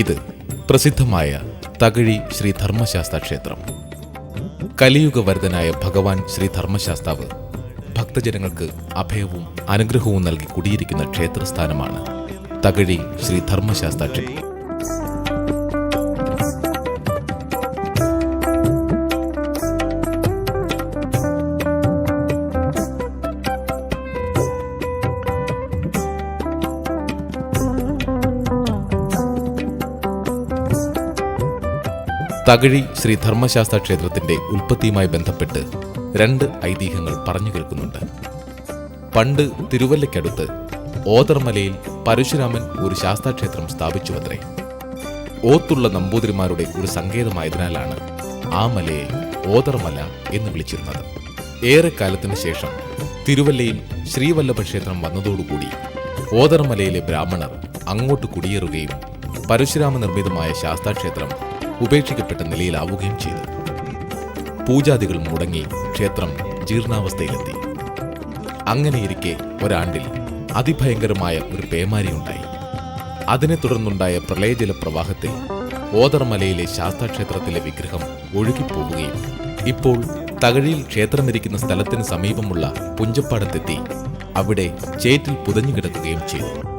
ഇത് പ്രസിദ്ധമായ തകഴി ശ്രീ ധർമ്മശാസ്ത്ര ക്ഷേത്രം. കലിയുഗവർദ്ധനായ ഭഗവാൻ ശ്രീ ധർമ്മശാസ്താവ് ഭക്തജനങ്ങൾക്ക് അഭയവും അനുഗ്രഹവും നൽകി കുടിയിരിക്കുന്ന ക്ഷേത്രസ്ഥാനമാണ് തകഴി ശ്രീ ധർമ്മശാസ്ത്ര ക്ഷേത്രം. തകഴി ശ്രീ ധർമ്മശാസ്ത്ര ക്ഷേത്രത്തിന്റെ ഉൽപ്പത്തിയുമായി ബന്ധപ്പെട്ട് രണ്ട് ഐതിഹ്യങ്ങൾ പറഞ്ഞു കേൾക്കുന്നുണ്ട്. പണ്ട് തിരുവല്ലയ്ക്കടുത്ത് ഓതർമലയിൽ പരശുരാമൻ ഒരു ശാസ്താക്ഷേത്രം സ്ഥാപിച്ചുവത്രേ. ഓത്തുള്ള നമ്പൂതിരിമാരുടെ ഒരു സങ്കേതമായതിനാലാണ് ആ മലയെ ഓതർമല എന്ന് വിളിച്ചിരുന്നത്. ഏറെക്കാലത്തിന് ശേഷം തിരുവല്ലയിൽ ശ്രീവല്ലഭ ക്ഷേത്രം വന്നതോടുകൂടി ഓതർമലയിലെ ബ്രാഹ്മണർ അങ്ങോട്ട് കുടിയേറുകയും പരശുരാമ നിർമ്മിതമായ ശാസ്താക്ഷേത്രം ഉപേക്ഷിക്കപ്പെട്ട നിലയിലാവുകയും ചെയ്തു. പൂജാദികൾ മുടങ്ങി ക്ഷേത്രം ജീർണാവസ്ഥയിലെത്തി. അങ്ങനെയിരിക്കെ ഒരാണ്ടിൽ അതിഭയങ്കരമായ ഒരു പേമാരിയുണ്ടായി അതിനെ തുടർന്നുണ്ടായ പ്രളയജല പ്രവാഹത്തിൽ ഓതർമലയിലെ ശാസ്താക്ഷേത്രത്തിലെ വിഗ്രഹം ഒഴുകിപ്പോവുകയും ഇപ്പോൾ തകഴിയിൽ ക്ഷേത്രമിരിക്കുന്ന സ്ഥലത്തിന് സമീപമുള്ള പുഞ്ചപ്പാടത്തെത്തി അവിടെ ചേറ്റിൽ പുതഞ്ഞുകിടക്കുകയും ചെയ്തു.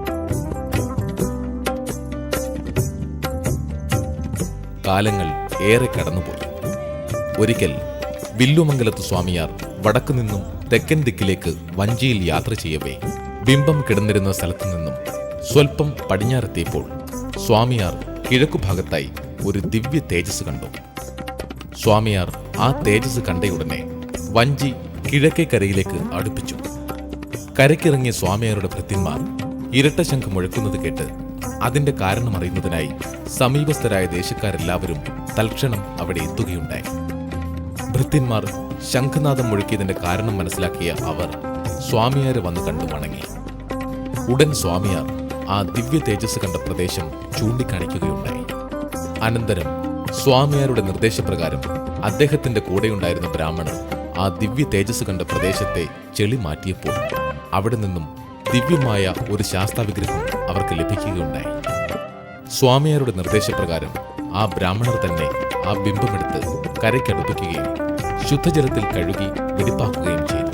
കാലങ്ങൾ ഏറെ കടന്നുപോയി. ഒരിക്കൽ വില്ലുമംഗലത്ത് സ്വാമിയാർ വടക്കു നിന്നും തെക്കൻ ദിക്കിലേക്ക് വഞ്ചിയിൽ യാത്ര ചെയ്യവേ ബിംബം കിടന്നിരുന്ന സ്ഥലത്തു നിന്നും സ്വൽപ്പം പടിഞ്ഞാറെത്തിയപ്പോൾ സ്വാമിയാർ കിഴക്കുഭാഗത്തായി ഒരു ദിവ്യ തേജസ് കണ്ടു. സ്വാമിയാർ ആ തേജസ് കണ്ടയുടനെ വഞ്ചി കിഴക്കേ കരയിലേക്ക് അടുപ്പിച്ചു. കരയ്ക്കിറങ്ങിയ സ്വാമിയാരുടെ ഭൃത്യന്മാർ ഇരട്ട ശംഖ് മുഴക്കുന്നത് കേട്ട് അതിന്റെ കാരണം അറിയുന്നതിനായി സമീപസ്ഥരായ ദേശക്കാരെല്ലാവരും തൽക്ഷണം അവിടെ എത്തുകയുണ്ടായി. ഭൃത്യന്മാർ ശംഖനാഥം മുഴുക്കിയതിന്റെ കാരണം മനസ്സിലാക്കിയ അവർ സ്വാമിയാരെ വന്ന് കണ്ടു വണങ്ങി. ഉടൻ സ്വാമിയാർ ആ ദിവ്യ തേജസ് കണ്ട പ്രദേശം ചൂണ്ടിക്കാണിക്കുകയുണ്ടായി. അനന്തരം സ്വാമിയാരുടെ നിർദ്ദേശപ്രകാരം അദ്ദേഹത്തിന്റെ കൂടെയുണ്ടായിരുന്ന ബ്രാഹ്മണർ ആ ദിവ്യ തേജസ് കണ്ട പ്രദേശത്തെ ചെളി മാറ്റിയപ്പോൾ അവിടെ നിന്നും ദിവ്യമായ ഒരു ശാസ്താവിഗ്രഹം അവർക്ക് ലഭിക്കുകയുണ്ടായി. സ്വാമിയാരുടെ നിർദ്ദേശപ്രകാരം ആ ബ്രാഹ്മണർ തന്നെ ആ ബിംബമെടുത്ത് കരയ്ക്കടുപ്പിക്കുകയും ശുദ്ധജലത്തിൽ കഴുകി വെടിപ്പാക്കുകയും ചെയ്തു.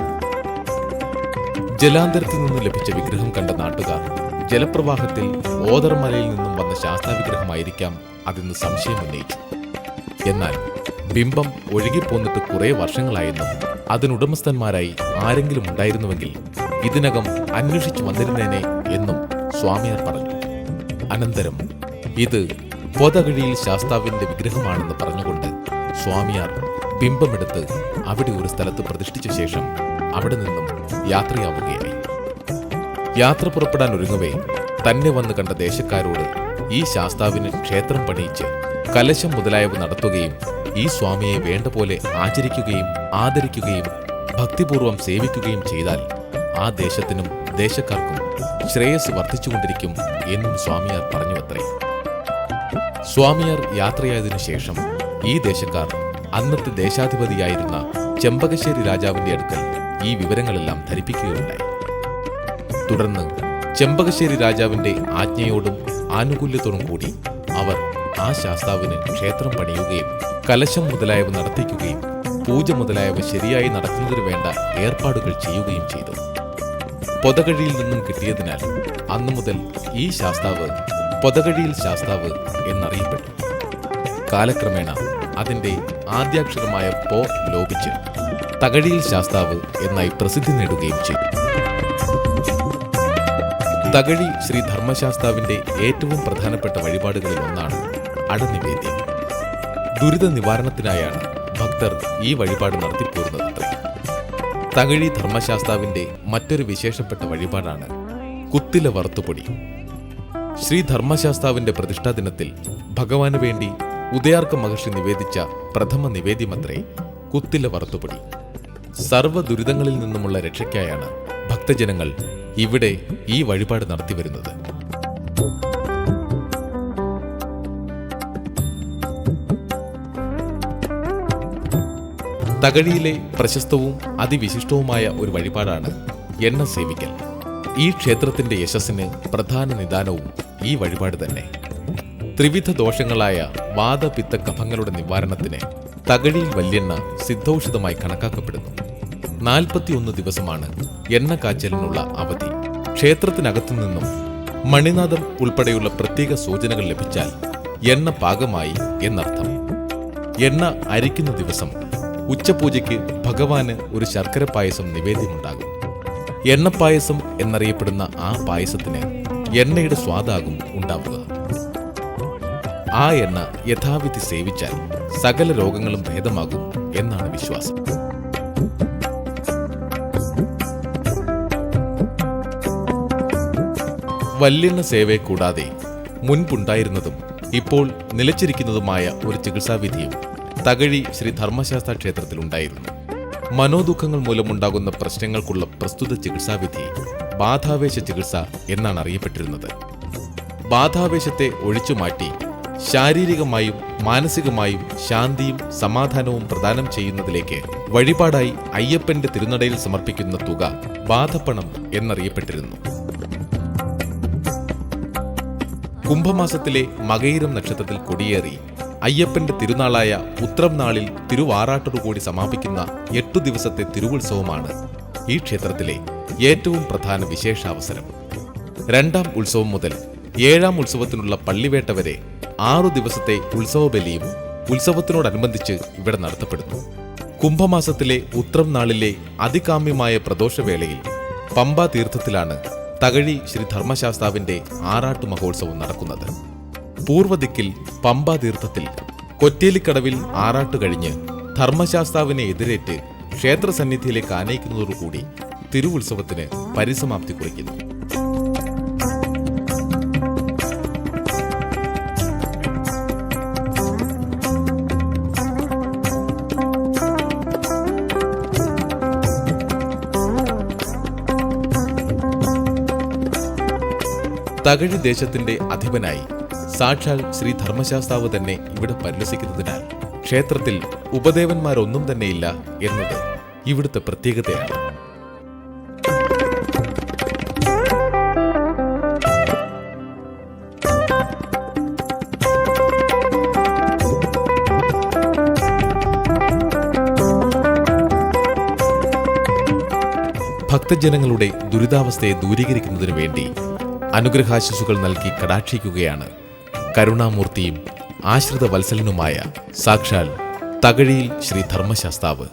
ജലാന്തരത്തിൽ നിന്ന് ലഭിച്ച വിഗ്രഹം കണ്ട നാട്ടുകാർ ജലപ്രവാഹത്തിൽ ഓതർമലയിൽ നിന്നും വന്ന ശാസ്താവിഗ്രഹമായിരിക്കാം അതെന്ന് സംശയമുന്നയിച്ചു എന്നാൽ ബിംബം ഒഴുകിപ്പോന്നിട്ട് കുറേ വർഷങ്ങളായെന്നും അതിനുടമസ്ഥന്മാരായി ആരെങ്കിലും ഉണ്ടായിരുന്നുവെങ്കിൽ ഇതിനകം അന്വേഷിച്ചു വന്നിരുന്നേനെ എന്നും സ്വാമിയാർ പറഞ്ഞു. അനന്തരം ഇത് പൊതകഴിയിൽ ശാസ്താവിന്റെ വിഗ്രഹമാണെന്ന് പറഞ്ഞുകൊണ്ട് സ്വാമിയാർ ബിംബമെടുത്ത് അവിടെ ഒരു സ്ഥലത്ത് പ്രതിഷ്ഠിച്ച ശേഷം അവിടെ നിന്നും യാത്രയാവുകയായി. യാത്ര പുറപ്പെടാൻ ഒരുങ്ങവേ തന്നെ വന്ന് കണ്ട ദേശക്കാരോട് ഈ ശാസ്താവിന് ക്ഷേത്രം പണിയിച്ച് കലശം മുതലായവ നടത്തുകയും ഈ സ്വാമിയെ വേണ്ട പോലെ ആചരിക്കുകയും ആദരിക്കുകയും ഭക്തിപൂർവം സേവിക്കുകയും ചെയ്താൽ ആ ദേശത്തിനും ദേശക്കാർക്കും ശ്രേയസ് വർദ്ധിച്ചുകൊണ്ടിരിക്കും എന്നും സ്വാമിയാർ പറഞ്ഞുവത്രേ. സ്വാമിയാർ യാത്രയായതിനു ശേഷം ഈ ദേശക്കാർ അന്നത്തെ ദേശാധിപതിയായിരുന്ന ചെമ്പകശ്ശേരി രാജാവിന്റെ അടുക്കൽ ഈ വിവരങ്ങളെല്ലാം ധരിപ്പിക്കുകയുണ്ടായി. തുടർന്ന് ചെമ്പകശ്ശേരി രാജാവിന്റെ ആജ്ഞയോടും ആനുകൂല്യത്തോടും കൂടി അവർ ആ ശാസ്താവിന് ക്ഷേത്രം പണിയുകയും കലശം മുതലായവ നടത്തിക്കുകയും പൂജ മുതലായവ ശരിയായി നടക്കുന്നതിന് വേണ്ട ഏർപ്പാടുകൾ ചെയ്യുകയും ചെയ്തു. പൊതകഴിയിൽ നിന്നും കിട്ടിയതിനാൽ അന്നു മുതൽ ഈ ശാസ്താവ് പൊതകഴിയിൽ ശാസ്താവ് എന്നറിയപ്പെട്ടു. കാലക്രമേണ അതിന്റെ ആദ്യാക്ഷരമായ പോ ലോപിച്ച് തകഴിയിൽ ശാസ്താവ് എന്നായി പ്രസിദ്ധി നേടുകയും ചെയ്തു. തകഴി ശ്രീ ധർമ്മശാസ്താവിന്റെ ഏറ്റവും പ്രധാനപ്പെട്ട വഴിപാടുകളിൽ ഒന്നാണ് അടനിവേദ്യം. ദുരിത നിവാരണത്തിനായാണ് ഭക്തർ ഈ വഴിപാട് നടത്തിപ്പോരുന്നതത്രേ തകഴി ധർമ്മശാസ്താവിന്റെ മറ്റൊരു വിശേഷപ്പെട്ട വഴിപാടാണ് കുത്തില വറുത്തുപൊടി. ശ്രീ ധർമ്മശാസ്താവിന്റെ പ്രതിഷ്ഠാ ദിനത്തിൽ ഭഗവാന് വേണ്ടി ഉദയാർക്ക മഹർഷി നിവേദിച്ച പ്രഥമ നിവേദ്യമത്രേ കുത്തില വറുത്തുപൊടി. സർവ ദുരിതങ്ങളിൽ നിന്നുമുള്ള രക്ഷയ്ക്കായാണ് ഭക്തജനങ്ങൾ ഇവിടെ ഈ വഴിപാട് നടത്തിവരുന്നത്. തകഴിയിലെ പ്രശസ്തവും അതിവിശിഷ്ടവുമായ ഒരു വഴിപാടാണ് എണ്ണ സേവിക്കൽ. ഈ ക്ഷേത്രത്തിന്റെ യശസ്സിന് പ്രധാന നിദാനവും ഈ വഴിപാട് തന്നെ. ത്രിവിധ ദോഷങ്ങളായ വാദപിത്ത കഫങ്ങളുടെ നിവാരണത്തിന് തകഴിയിൽ വല്യെണ്ണ സിദ്ധൌഷധമായി കണക്കാക്കപ്പെടുന്നു. നാൽപ്പത്തിയൊന്ന് ദിവസമാണ് എണ്ണ കാച്ചലിനുള്ള അവധി. ക്ഷേത്രത്തിനകത്തു നിന്നും മണിനാഥം ഉൾപ്പെടെയുള്ള പ്രത്യേക സൂചനകൾ ലഭിച്ചാൽ എണ്ണ പാകമായി എന്നർത്ഥം. എണ്ണ അരിക്കുന്ന ദിവസം ഉച്ചപൂജയ്ക്ക് ഭഗവാന് ഒരു ശർക്കര പായസം നിവേദ്യമുണ്ടാകും. എണ്ണപ്പായസം എന്നറിയപ്പെടുന്ന ആ പായസത്തിന് എണ്ണയുടെ സ്വാദാകും ഉണ്ടാവുക. ആ എണ്ണ യഥാവിധി സേവിച്ചാൽ സകല രോഗങ്ങളും ഭേദമാകും എന്നാണ് വിശ്വാസം. വല്യെണ്ണ സേവയെ കൂടാതെ മുൻപുണ്ടായിരുന്നതും ഇപ്പോൾ നിലച്ചിരിക്കുന്നതുമായ ഒരു ചികിത്സാവിധിയും തകഴി ശ്രീ ധർമ്മശാസ്ത്ര ക്ഷേത്രത്തിൽ ഉണ്ടായിരുന്നു. മനോദുഃഖങ്ങൾ മൂലമുണ്ടാകുന്ന പ്രശ്നങ്ങൾക്കുള്ള പ്രസ്തുത ചികിത്സാവിധി ബാധാവേശ ചികിത്സ എന്നാണ് അറിയപ്പെട്ടിരുന്നത്. ബാധാവേശത്തെ ഒഴിച്ചുമാറ്റി ശാരീരികമായും മാനസികമായും ശാന്തിയും സമാധാനവും പ്രദാനം ചെയ്യുന്നതിലേക്ക് വഴിപാടായി അയ്യപ്പന്റെ തിരുനടയിൽ സമർപ്പിക്കുന്ന തുക ബാധപ്പണം എന്നറിയപ്പെട്ടിരുന്നു. കുംഭമാസത്തിലെ മകയിരം നക്ഷത്രത്തിൽ കൊടിയേറി അയ്യപ്പന്റെ തിരുനാളായ ഉത്രം നാളിൽ തിരുവാറാട്ടോടുകൂടി സമാപിക്കുന്ന എട്ടു ദിവസത്തെ തിരുവുത്സവമാണ് ഈ ക്ഷേത്രത്തിലെ ഏറ്റവും പ്രധാന വിശേഷാവസരം. രണ്ടാം ഉത്സവം മുതൽ ഏഴാം ഉത്സവത്തിനുള്ള പള്ളിവേട്ട വരെ ആറു ദിവസത്തെ ഉത്സവബലിയും ഉത്സവത്തിനോടനുബന്ധിച്ച് ഇവിടെ നടത്തപ്പെടുന്നു. കുംഭമാസത്തിലെ ഉത്രം നാളിലെ അതികാമ്യമായ പ്രദോഷവേളയിൽ പമ്പാ തീർത്ഥത്തിലാണ് തകഴി ശ്രീ ധർമ്മശാസ്താവിന്റെ ആറാട്ടു മഹോത്സവം നടക്കുന്നത്. പൂർവദിക്കിൽ പമ്പാ തീർത്ഥത്തിൽ കൊറ്റേലിക്കടവിൽ ആറാട്ട് കഴിഞ്ഞ് ധർമ്മശാസ്താവിനെ എതിരേറ്റ് ക്ഷേത്രസന്നിധിയിലേക്ക് ആനയിക്കുന്നതോടുകൂടി തിരുവുത്സവത്തിന് പരിസമാപ്തി കുറിക്കുന്നു. തകഴി ദേശത്തിന്റെ അധിപനായി സാക്ഷാൽ ശ്രീ ധർമ്മശാസ്താവ് തന്നെ ഇവിടെ പരിലസിക്കുന്നതിനാൽ ക്ഷേത്രത്തിൽ ഉപദേവന്മാരൊന്നും തന്നെയില്ല എന്നത് ഇവിടുത്തെ പ്രത്യേകതയാണ്. ഭക്തജനങ്ങളുടെ ദുരിതാവസ്ഥയെ ദൂരീകരിക്കുന്നതിനു വേണ്ടി അനുഗ്രഹാശിസുകൾ നൽകി കടാക്ഷിക്കുകയാണ് കരുണാമൂർത്തിയും ആശ്രിത വത്സലനുമായ സാക്ഷാൽ തകഴിയിൽ ശ്രീ ധർമ്മശാസ്താവ്.